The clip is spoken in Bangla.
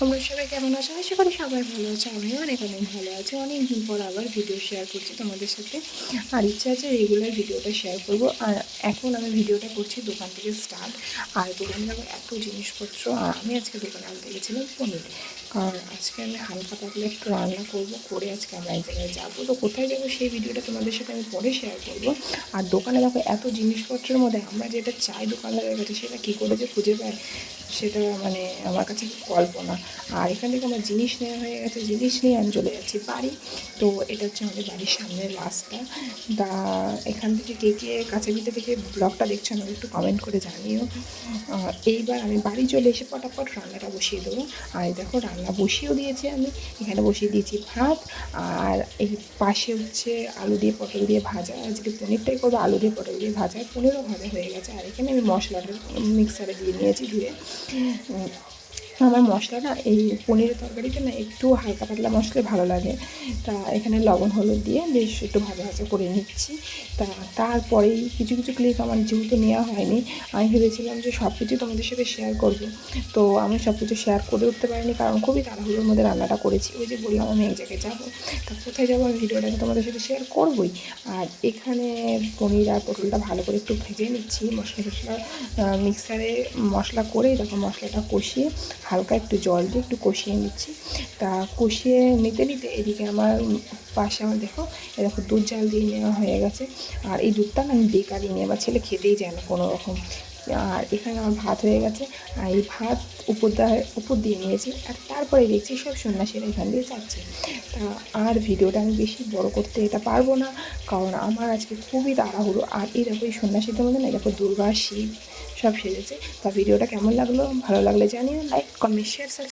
তোমরা সবাই কেমন আছো? আশা করি সবাই ভালো আছো আমি অনেক অনেক ভালো আছি। অনেক দিন পর আবার ভিডিও শেয়ার করছি তোমাদের সাথে। আর ইচ্ছা আছে রেগুলার ভিডিওটা শেয়ার করব। আর এখন আমি ভিডিওটা করছি দোকান থেকে স্টার্ট আর দোকানে যাব এত জিনিসপত্র, আর আমি আজকে দোকানে আনতে গেছিলাম পনির। কারণ আজকে আমি হালকা পাতলা একটু রান্না করব, করে আজকে আমরা এক জায়গায় যাব। তো কোথায় যাব সেই ভিডিওটা তোমাদের সাথে আমি পরে শেয়ার করব। আর দোকানে দেখো এত জিনিসপত্রের মধ্যে আমরা যেটা চাই দোকানদারের কাছে, সেটা কী করে যে খুঁজে পাই সেটা মানে আমার কাছে কল্পনা। আর এখান থেকে আমার জিনিস নেওয়া হয়ে গেছে, জিনিস নিয়ে আমি চলে যাচ্ছি বাড়ি। তো এটা হচ্ছে আমাদের বাড়ির সামনের রাস্তা। তা এখান থেকে কে কে কাছে ভিতরে থেকে ব্লগটা দেখছ আমাকে একটু কমেন্ট করে জানিও। এইবার আমি বাড়ি চলে এসে পটাপট রান্নাটা বসিয়ে দেবো। আর দেখো রান্না বসিয়েও দিয়েছি আমি, এখানে বসিয়ে দিয়েছি ভাত। আর এই পাশে হচ্ছে আলু দিয়ে পটল দিয়ে ভাজা। আজকে পনিরটাই করব, আলু দিয়ে পটল দিয়ে ভাজা। পনিরও ভাজা হয়ে গেছে। আর এখানে আমি মশলাটা মিক্সারে দিয়ে নিয়েছি ধুয়ে। 嗯。আমার মশলা না এই পনিরের তরকারিতে না একটু হালকা পাতলা মশলা ভালো লাগে। তা এখানে লবণ, হলুদ দিয়ে বেশ একটু ভাজা ভাজা করে নিচ্ছি। তা তারপরেই কিছু কিছু ক্লিপ আমার যেহেতু নেওয়া হয়নি, আমি ভেবেছিলাম যে সব কিছু তোমাদের সাথে শেয়ার করব। তো আমি সব কিছু শেয়ার করে উঠতে পারিনি, কারণ খুবই তাড়াহুড়োর মধ্যে রান্নাটা করেছি। ওই যে বললাম, আমি এক জায়গায় যাব। তা কোথায় যাব আমি ভিডিওটা তোমাদের সাথে শেয়ার করবই। আর এখানে পনির আর পটলটা ভালো করে একটু ভেজে নিচ্ছি। মশলা টশলা মিক্সারে মশলা করে তখন মশলাটা কষিয়ে হালকা একটু জল দিয়ে একটু কষিয়ে নিচ্ছি। তা কষিয়ে নিতে নিতে এদিকে আমার পাশে আমার দেখো এরকম দুধ জাল দিয়ে নেওয়া হয়ে গেছে। আর এই দুধটা আমি বেকারি নিয়ে আমার ছেলে খেতেই যায় না কোনো রকম। আর এখানে আমার ভাত হয়ে গেছে। আর এই ভাত উপর দেওয়া উপর দিয়ে নিয়েছি। আর তারপরে দেখছি সব সন্ন্যাসীরা এখান দিয়ে যাচ্ছে। তা আর ভিডিওটা আমি বেশি বড় করতে এটা পারব না, কারণ আমার আজকে খুবই তাড়াহুড়ো। আর এই দেখো, এই সন্ন্যাসীদের মধ্যে না দেখো দুর্গা, শিব সব সেরেছে তা ভিডিওটা কেমন লাগল? ভালো লাগলে জানিও লাইক কমেন্ট শেয়ার